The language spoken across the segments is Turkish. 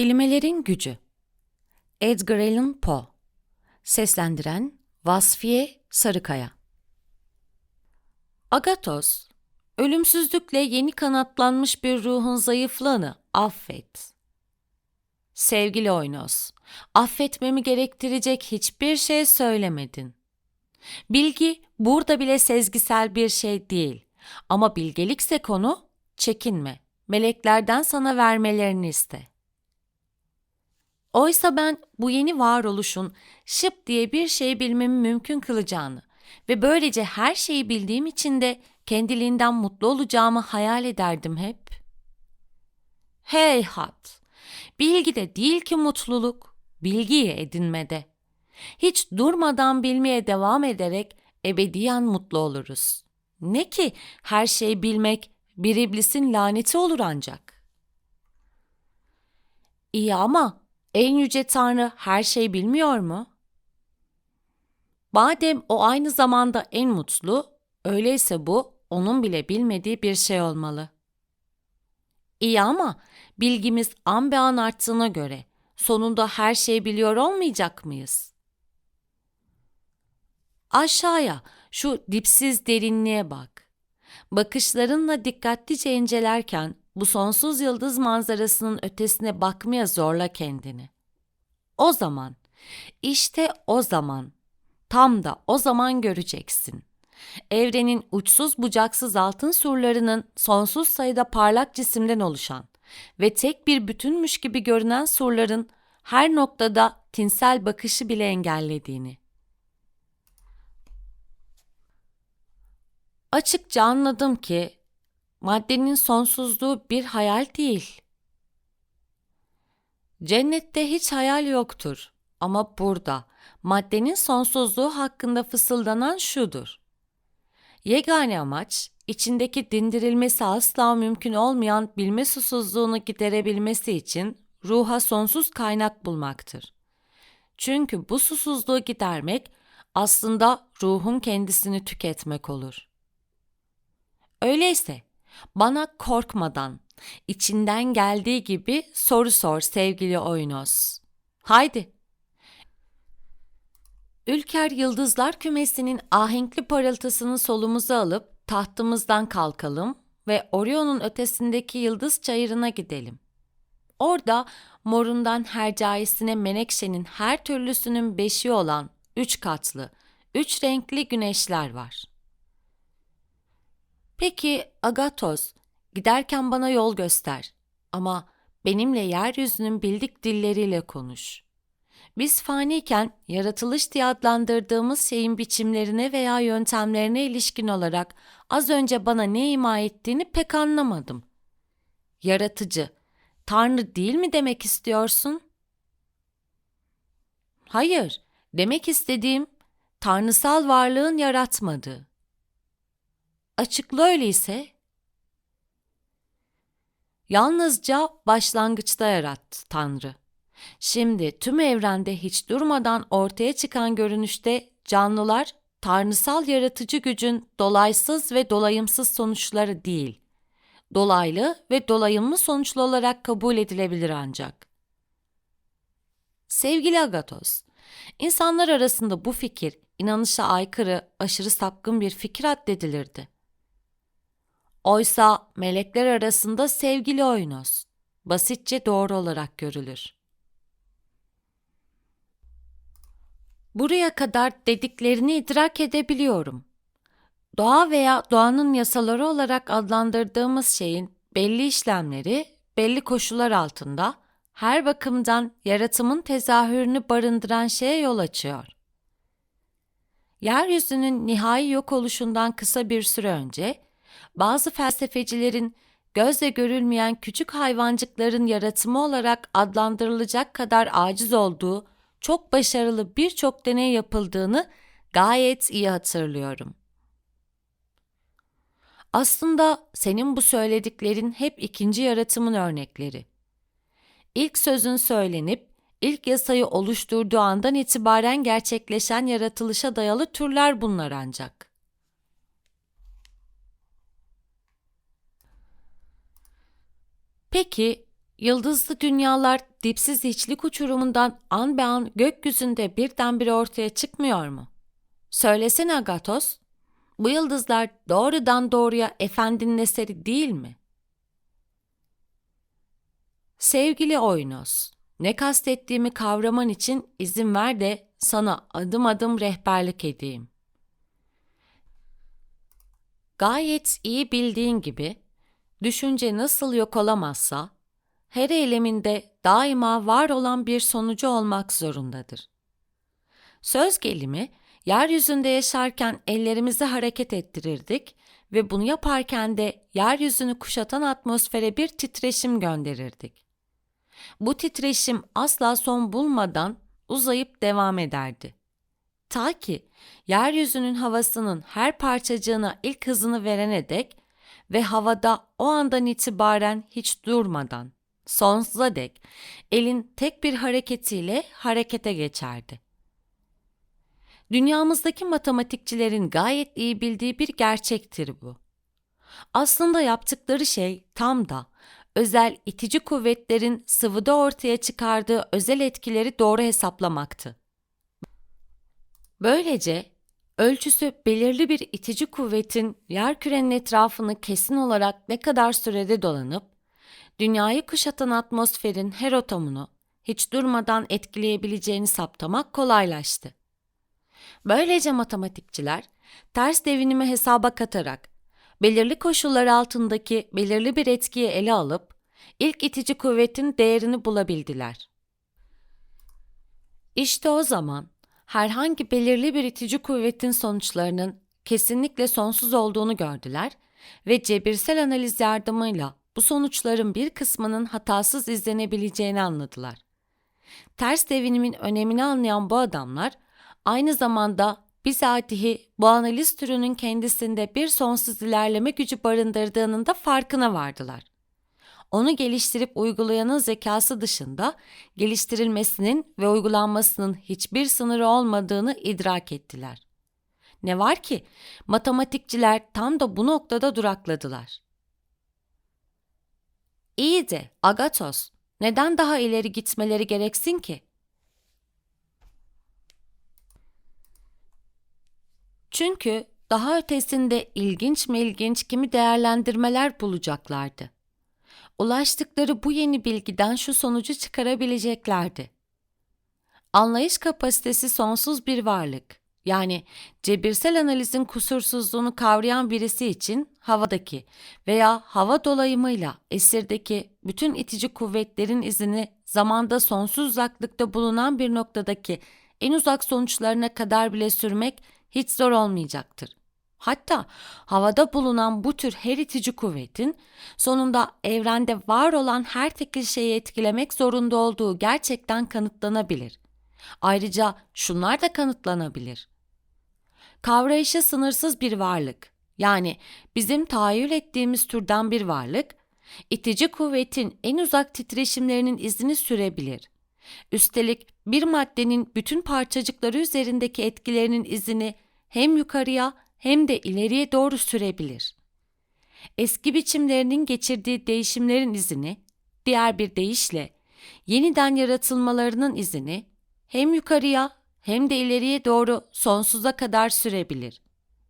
Kelimelerin Gücü Edgar Allan Poe Seslendiren Vasfiye Sarıkaya Agatos, ölümsüzlükle yeni kanatlanmış bir ruhun zayıflığını affet. Sevgili Oynos, affetmemi gerektirecek hiçbir şey söylemedin. Bilgi burada bile sezgisel bir şey değil ama bilgelikse konu çekinme. Meleklerden sana vermelerini iste. Oysa ben bu yeni varoluşun şıp diye bir şey bilmemi mümkün kılacağını ve böylece her şeyi bildiğim için de kendiliğinden mutlu olacağımı hayal ederdim hep. Hey hat! Bilgide değil ki mutluluk, bilgiyi edinmede. Hiç durmadan bilmeye devam ederek ebediyen mutlu oluruz. Ne ki her şeyi bilmek bir iblisin laneti olur ancak. İyi ama en yüce Tanrı her şey bilmiyor mu? Madem o aynı zamanda en mutlu, öyleyse bu onun bile bilmediği bir şey olmalı. İyi ama bilgimiz an be an arttığına göre sonunda her şeyi biliyor olmayacak mıyız? Aşağıya şu dipsiz derinliğe bak. Bakışlarınla dikkatlice incelerken bu sonsuz yıldız manzarasının ötesine bakmaya zorla kendini. O zaman, işte o zaman, tam da o zaman göreceksin. Evrenin uçsuz bucaksız altın surlarının sonsuz sayıda parlak cisimden oluşan ve tek bir bütünmüş gibi görünen surların her noktada tinsel bakışı bile engellediğini. Açıkça anladım ki maddenin sonsuzluğu bir hayal değil. Cennette hiç hayal yoktur ama burada maddenin sonsuzluğu hakkında fısıldanan şudur. Yegane amaç içindeki dindirilmesi asla mümkün olmayan bilme susuzluğunu giderebilmesi için ruha sonsuz kaynak bulmaktır. Çünkü bu susuzluğu gidermek aslında ruhun kendisini tüketmek olur. Öyleyse bana korkmadan, içinden geldiği gibi soru sor sevgili Oynos. Haydi. Ülker Yıldızlar Kümesi'nin ahenkli parıltısını solumuza alıp tahtımızdan kalkalım ve Orion'un ötesindeki yıldız çayırına gidelim. Orada morundan hercaisine menekşenin her türlüsünün beşi olan üç katlı, üç renkli güneşler var. Peki Agatos, giderken bana yol göster ama benimle yeryüzünün bildik dilleriyle konuş. Biz faniyken yaratılış diye adlandırdığımız şeyin biçimlerine veya yöntemlerine ilişkin olarak az önce bana ne ima ettiğini pek anlamadım. Yaratıcı, Tanrı değil mi demek istiyorsun? Hayır, demek istediğim tanrısal varlığın yaratmadığı. Açıkla öyleyse. Yalnızca başlangıçta yarattı Tanrı. Şimdi tüm evrende hiç durmadan ortaya çıkan görünüşte canlılar tanrısal yaratıcı gücün dolaysız ve dolayımsız sonuçları değil, dolaylı ve dolayımlı sonuçlu olarak kabul edilebilir ancak. Sevgili Agatos, insanlar arasında bu fikir inanışa aykırı, aşırı sapkın bir fikir addedilirdi. Oysa melekler arasında sevgili oyunuz, basitçe doğru olarak görülür. Buraya kadar dediklerini idrak edebiliyorum. Doğa veya doğanın yasaları olarak adlandırdığımız şeyin belli işlemleri, belli koşullar altında her bakımdan yaratımın tezahürünü barındıran şeye yol açıyor. Yeryüzünün nihai yok oluşundan kısa bir süre önce bazı felsefecilerin gözle görülmeyen küçük hayvancıkların yaratımı olarak adlandırılacak kadar aciz olduğu çok başarılı birçok deney yapıldığını gayet iyi hatırlıyorum. Aslında senin bu söylediklerin hep ikinci yaratımın örnekleri. İlk sözün söylenip ilk yasayı oluşturduğu andan itibaren gerçekleşen yaratılışa dayalı türler bunlar ancak. Peki Yıldızlı dünyalar dipsiz hiçlik uçurumundan an be an gökyüzünde birdenbire ortaya çıkmıyor mu? Söylesene Agatos, bu yıldızlar doğrudan doğruya efendinin eseri değil mi? Sevgili Oynos, ne kastettiğimi kavraman için izin ver de sana adım adım rehberlik edeyim. Gayet iyi bildiğin gibi, düşünce nasıl yok olamazsa, her eyleminde daima var olan bir sonucu olmak zorundadır. Söz gelimi, yeryüzünde yaşarken ellerimizi hareket ettirirdik ve bunu yaparken de yeryüzünü kuşatan atmosfere bir titreşim gönderirdik. Bu titreşim asla son bulmadan uzayıp devam ederdi. Ta ki yeryüzünün havasının her parçacığına ilk hızını verene dek ve havada o andan itibaren hiç durmadan sonsuza dek elin tek bir hareketiyle harekete geçerdi. Dünyamızdaki matematikçilerin gayet iyi bildiği bir gerçektir bu. Aslında yaptıkları şey tam da özel itici kuvvetlerin sıvıda ortaya çıkardığı özel etkileri doğru hesaplamaktı. Böylece ölçüsü belirli bir itici kuvvetin yer kürenin etrafını kesin olarak ne kadar sürede dolanıp dünyayı kuşatan atmosferin her atomunu hiç durmadan etkileyebileceğini saptamak kolaylaştı. Böylece matematikçiler ters devinimi hesaba katarak belirli koşullar altındaki belirli bir etkiyi ele alıp ilk itici kuvvetin değerini bulabildiler. İşte o zaman herhangi belirli bir itici kuvvetin sonuçlarının kesinlikle sonsuz olduğunu gördüler ve cebirsel analiz yardımıyla bu sonuçların bir kısmının hatasız izlenebileceğini anladılar. Ters devinimin önemini anlayan bu adamlar aynı zamanda bizatihi bu analiz türünün kendisinde bir sonsuz ilerleme gücü barındırdığının da farkına vardılar. Onu geliştirip uygulayanın zekası dışında geliştirilmesinin ve uygulanmasının hiçbir sınırı olmadığını idrak ettiler. Ne var ki matematikçiler tam da bu noktada durakladılar. İyi de Agatos, neden daha ileri gitmeleri gereksin ki? Çünkü daha ötesinde ilginç mi ilginç kimi değerlendirmeler bulacaklardı. Ulaştıkları bu yeni bilgiden şu sonucu çıkarabileceklerdi. Anlayış kapasitesi sonsuz bir varlık. Yani cebirsel analizin kusursuzluğunu kavrayan birisi için havadaki veya hava dolayımıyla esirdeki bütün itici kuvvetlerin izini zamanda sonsuz uzaklıkta bulunan bir noktadaki en uzak sonuçlarına kadar bile sürmek hiç zor olmayacaktır. Hatta havada bulunan bu tür her itici kuvvetin sonunda evrende var olan her tekil şeyi etkilemek zorunda olduğu gerçekten kanıtlanabilir. Ayrıca şunlar da kanıtlanabilir. Kavrayışı sınırsız bir varlık, yani bizim tahayyül ettiğimiz türden bir varlık, itici kuvvetin en uzak titreşimlerinin izini sürebilir. Üstelik bir maddenin bütün parçacıkları üzerindeki etkilerinin izini hem yukarıya hem de ileriye doğru sürebilir. Eski biçimlerinin geçirdiği değişimlerin izini, diğer bir deyişle yeniden yaratılmalarının izini hem yukarıya hem de ileriye doğru sonsuza kadar sürebilir.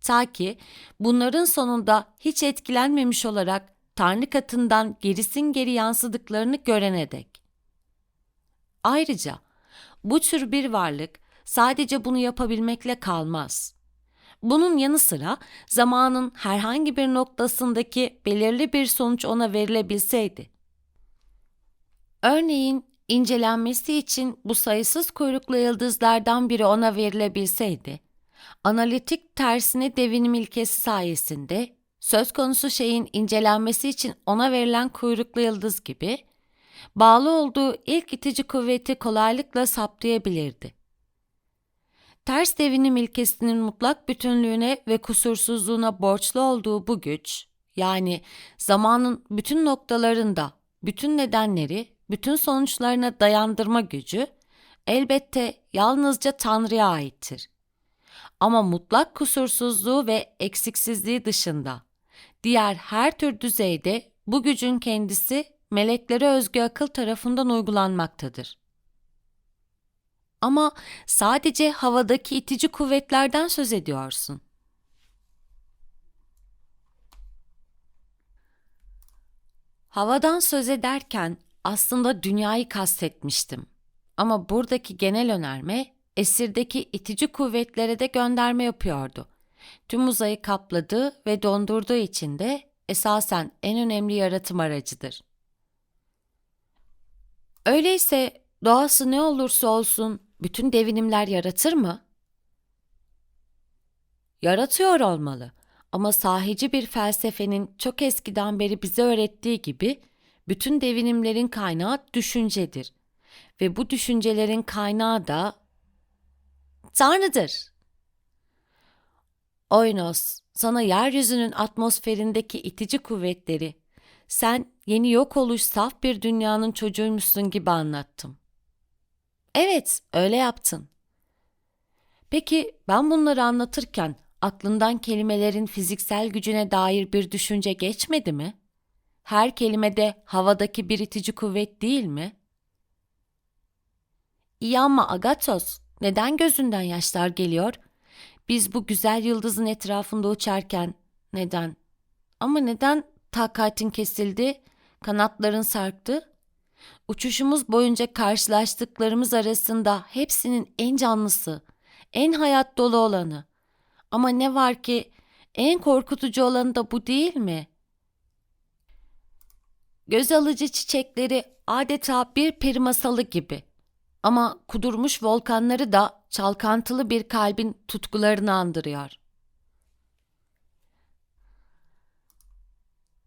Ta ki bunların sonunda hiç etkilenmemiş olarak Tanrı katından gerisin geri yansıdıklarını görene dek. Ayrıca bu tür bir varlık sadece bunu yapabilmekle kalmaz. Bunun yanı sıra zamanın herhangi bir noktasındaki belirli bir sonuç ona verilebilseydi. Örneğin incelenmesi için bu sayısız kuyruklu yıldızlardan biri ona verilebilseydi, analitik tersine devinim ilkesi sayesinde söz konusu şeyin incelenmesi için ona verilen kuyruklu yıldız gibi bağlı olduğu ilk itici kuvveti kolaylıkla saptayabilirdi. Ters devinim ilkesinin mutlak bütünlüğüne ve kusursuzluğuna borçlu olduğu bu güç, yani zamanın bütün noktalarında bütün nedenleri, bütün sonuçlarına dayandırma gücü, elbette yalnızca Tanrı'ya aittir. Ama mutlak kusursuzluğu ve eksiksizliği dışında, diğer her tür düzeyde bu gücün kendisi meleklere özgü akıl tarafından uygulanmaktadır. Ama sadece havadaki itici kuvvetlerden söz ediyorsun. Havadan söz ederken aslında dünyayı kastetmiştim. Ama buradaki genel önerme esirdeki itici kuvvetlere de gönderme yapıyordu. Tüm uzayı kapladığı ve dondurduğu için de esasen en önemli yaratım aracıdır. Öyleyse doğası ne olursa olsun bütün devinimler yaratır mı? Yaratıyor olmalı. Ama sahici bir felsefenin çok eskiden beri bize öğrettiği gibi bütün devinimlerin kaynağı düşüncedir. Ve bu düşüncelerin kaynağı da Tanrı'dır. Oynos, sana yeryüzünün atmosferindeki itici kuvvetleri, sen yeni yok oluş saf bir dünyanın çocuğuymuşsun gibi anlattım. Evet, öyle yaptın. Peki ben bunları anlatırken aklından kelimelerin fiziksel gücüne dair bir düşünce geçmedi mi? Her kelimede havadaki bir itici kuvvet değil mi? İyi ama Agatos, neden gözünden yaşlar geliyor? Biz bu güzel yıldızın etrafında uçarken neden? Ama neden takatin kesildi, kanatların sarktı? Uçuşumuz boyunca karşılaştıklarımız arasında hepsinin en canlısı, en hayat dolu olanı. Ama ne var ki en korkutucu olanı da bu değil mi? Göz alıcı çiçekleri adeta bir peri masalı gibi. Ama kudurmuş volkanları da çalkantılı bir kalbin tutkularını andırıyor.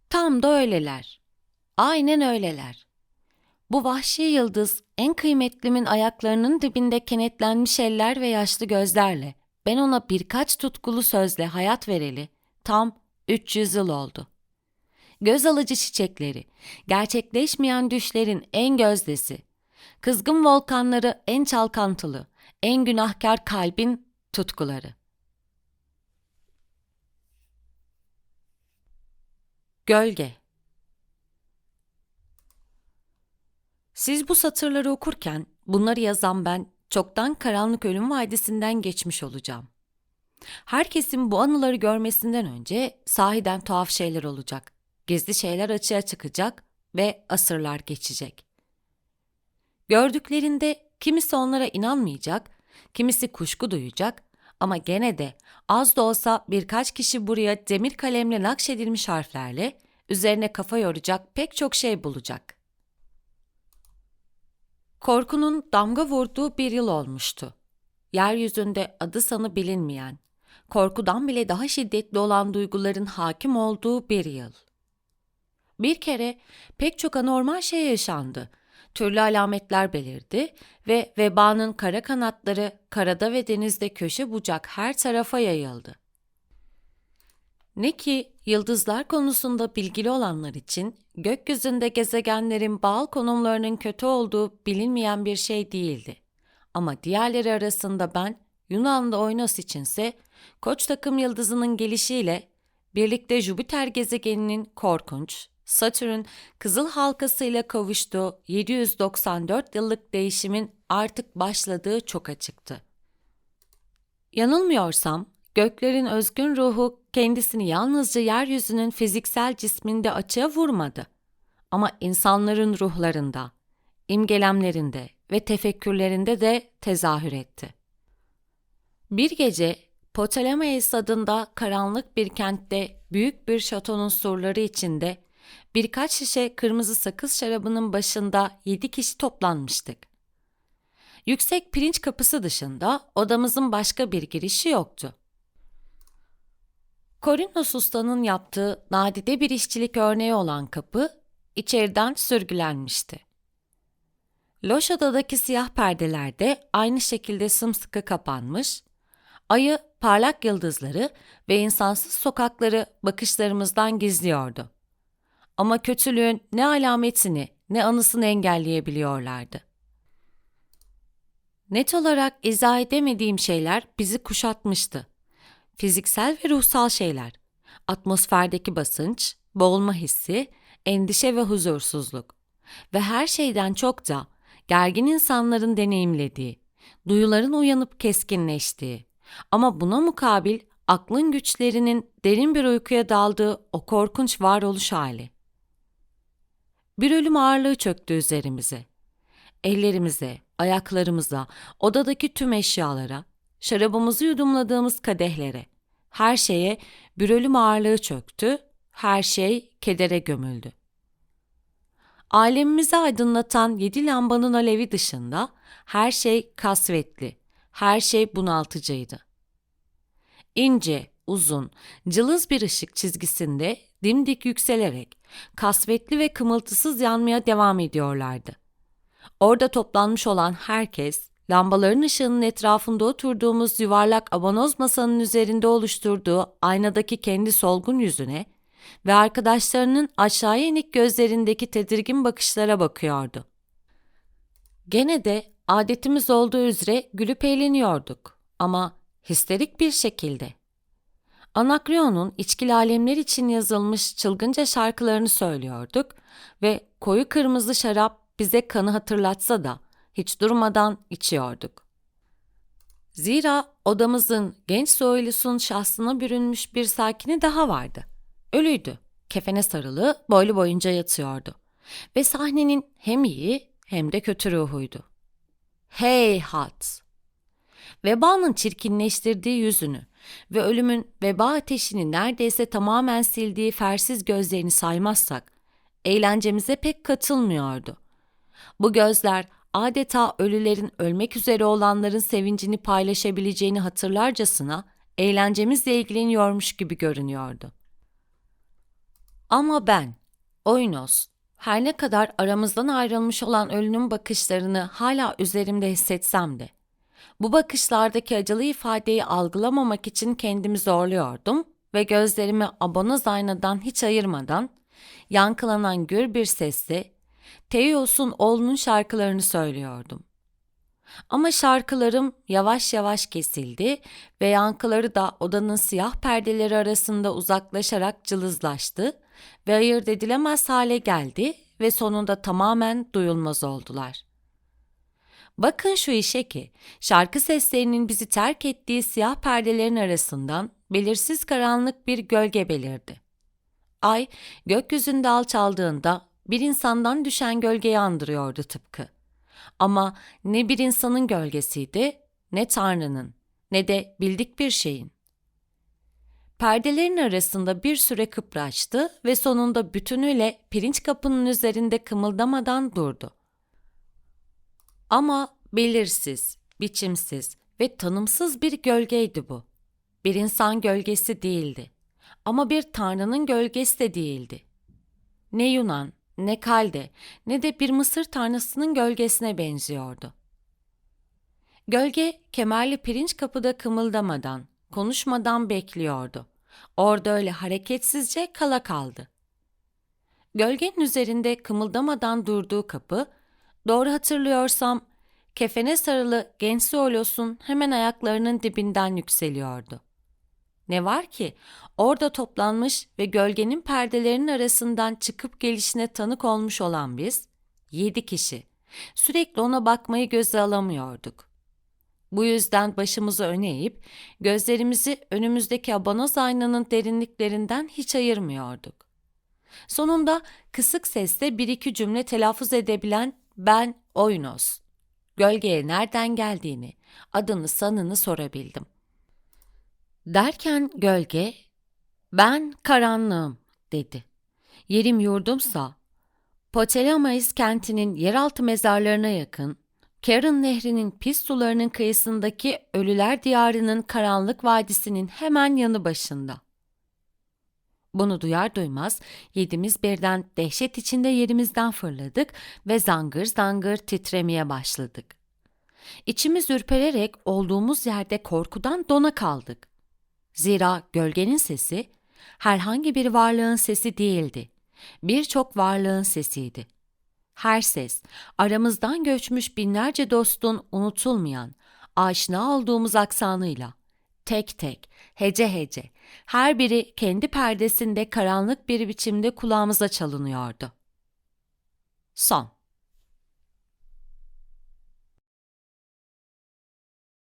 Tam da öyleler. Aynen öyleler. Bu vahşi yıldız en kıymetlimin ayaklarının dibinde kenetlenmiş eller ve yaşlı gözlerle ben ona birkaç tutkulu sözle hayat vereli tam 300 yıl oldu. Göz alıcı çiçekleri, gerçekleşmeyen düşlerin en gözdesi, kızgın volkanları en çalkantılı, en günahkar kalbin tutkuları. Gölge Siz bu satırları okurken bunları yazan ben çoktan karanlık ölüm vadisinden geçmiş olacağım. Herkesin bu anıları görmesinden önce sahiden tuhaf şeyler olacak. Gizli şeyler açığa çıkacak ve asırlar geçecek. Gördüklerinde kimisi onlara inanmayacak, kimisi kuşku duyacak ama gene de az da olsa birkaç kişi buraya demir kalemle nakşedilmiş harflerle üzerine kafa yoracak pek çok şey bulacak. Korkunun damga vurduğu bir yıl olmuştu. Yeryüzünde adı sanı bilinmeyen, korkudan bile daha şiddetli olan duyguların hakim olduğu bir yıl. Bir kere pek çok anormal şey yaşandı. Türlü alametler belirdi ve vebanın kara kanatları karada ve denizde köşe bucak her tarafa yayıldı. Ne ki yıldızlar konusunda bilgili olanlar için gökyüzünde gezegenlerin bağıl konumlarının kötü olduğu bilinmeyen bir şey değildi. Ama diğerleri arasında ben Yunanlı Oynos içinse Koç takım yıldızının gelişiyle birlikte Jüpiter gezegeninin korkunç, Satürn kızıl halkasıyla kavuştuğu 794 yıllık değişimin artık başladığı çok açıktı. Yanılmıyorsam göklerin özgün ruhu kendisini yalnızca yeryüzünün fiziksel cisminde açığa vurmadı. Ama insanların ruhlarında, imgelemlerinde ve tefekkürlerinde de tezahür etti. Bir gece Ptolemais adında karanlık bir kentte büyük bir şatonun surları içinde birkaç şişe kırmızı sakız şarabının başında yedi kişi toplanmıştık. Yüksek pirinç kapısı dışında odamızın başka bir girişi yoktu. Korinnos ustanın yaptığı nadide bir işçilik örneği olan kapı içeriden sürgülenmişti. Loş odadaki siyah perdeler de aynı şekilde sımsıkı kapanmış, ayı parlak yıldızları ve insansız sokakları bakışlarımızdan gizliyordu. Ama kötülüğün ne alametini ne anısını engelleyebiliyorlardı. Net olarak izah edemediğim şeyler bizi kuşatmıştı fiziksel ve ruhsal şeyler, atmosferdeki basınç, boğulma hissi, endişe ve huzursuzluk. ve her şeyden çok da gergin insanların deneyimlediği, duyuların uyanıp keskinleştiği ama buna mukabil aklın güçlerinin derin bir uykuya daldığı o korkunç varoluş hali. Bir ölüm ağırlığı çöktü üzerimize. Ellerimize, ayaklarımıza, odadaki tüm eşyalara, şarabımızı yudumladığımız kadehlere, her şeye bir ölüm ağırlığı çöktü, her şey kedere gömüldü. Alemimizi aydınlatan yedi lambanın alevi dışında her şey kasvetli, her şey bunaltıcıydı. İnce, uzun, cılız bir ışık çizgisinde dimdik yükselerek kasvetli ve kımıltısız yanmaya devam ediyorlardı. Orada toplanmış olan herkes, lambaların ışığının etrafında oturduğumuz yuvarlak abanoz masanın üzerinde oluşturduğu aynadaki kendi solgun yüzüne ve arkadaşlarının aşağıya inik gözlerindeki tedirgin bakışlara bakıyordu. Gene de adetimiz olduğu üzere gülüp eğleniyorduk ama histerik bir şekilde. Anakreon'un içkili alemler için yazılmış çılgınca şarkılarını söylüyorduk ve koyu kırmızı şarap bize kanı hatırlatsa da hiç durmadan içiyorduk. Zira odamızın genç soylusun şahsına bürünmüş bir sakini daha vardı. Ölüydü. Kefene sarılı, boylu boyunca yatıyordu. Ve sahnenin hem iyi hem de kötü ruhuydu. Hey hat! Vebanın çirkinleştirdiği yüzünü ve ölümün veba ateşini neredeyse tamamen sildiği fersiz gözlerini saymazsak, eğlencemize pek katılmıyordu. Bu gözler adeta ölülerin ölmek üzere olanların sevincini paylaşabileceğini hatırlarcasına eğlencemizle ilgileniyormuş gibi görünüyordu. Ama ben, Oynos, her ne kadar aramızdan ayrılmış olan ölünün bakışlarını hala üzerimde hissetsem de, bu bakışlardaki acılı ifadeyi algılamamak için kendimi zorluyordum ve gözlerimi abonoz aynadan hiç ayırmadan, yankılanan gür bir sesle Teos'un oğlunun şarkılarını söylüyordum. Ama şarkılarım yavaş yavaş kesildi ve yankıları da odanın siyah perdeleri arasında uzaklaşarak cılızlaştı ve ayırt edilemez hale geldi ve sonunda tamamen duyulmaz oldular. Bakın şu işe ki şarkı seslerinin bizi terk ettiği siyah perdelerin arasından belirsiz karanlık bir gölge belirdi. Ay gökyüzünde alçaldığında bir insandan düşen gölgeyi andırıyordu tıpkı. Ama ne bir insanın gölgesiydi, ne Tanrı'nın, ne de bildik bir şeyin. Perdelerin arasında bir süre kıpraştı ve sonunda bütünüyle pirinç kapının üzerinde kımıldamadan durdu. Ama belirsiz, biçimsiz ve tanımsız bir gölgeydi bu. Bir insan gölgesi değildi. Ama bir tanrının gölgesi de değildi. Ne Yunan, ne Kalde, ne de bir Mısır tanrısının gölgesine benziyordu. Gölge kemerli pirinç kapıda kımıldamadan, konuşmadan bekliyordu. Orada öyle hareketsizce kala kaldı. Gölgenin üzerinde kımıldamadan durduğu kapı, doğru hatırlıyorsam, kefene sarılı genç Zoolos'un hemen ayaklarının dibinden yükseliyordu. Ne var ki orada toplanmış ve gölgenin perdelerinin arasından çıkıp gelişine tanık olmuş olan biz, yedi kişi, sürekli ona bakmayı göze alamıyorduk. Bu yüzden başımızı öne eğip gözlerimizi önümüzdeki abanoz aynanın derinliklerinden hiç ayırmıyorduk. Sonunda kısık sesle bir iki cümle telaffuz edebilen ben Oynos. Gölgeye nereden geldiğini, adını sanını sorabildim. Derken gölge, ben karanlığım dedi. Yerim yurdumsa, Ptolemais kentinin yeraltı mezarlarına yakın, Karen Nehri'nin pis sularının kıyısındaki Ölüler Diyarı'nın karanlık vadisinin hemen yanı başında. Bunu duyar duymaz yedimiz birden dehşet içinde yerimizden fırladık ve zangır zangır titremeye başladık. İçimiz ürpererek olduğumuz yerde korkudan dona kaldık. Zira gölgenin sesi herhangi bir varlığın sesi değildi. Birçok varlığın sesiydi. Her ses, aramızdan göçmüş binlerce dostun unutulmayan, aşina olduğumuz aksanıyla, tek tek, hece hece, her biri kendi perdesinde karanlık bir biçimde kulağımıza çalınıyordu. Son.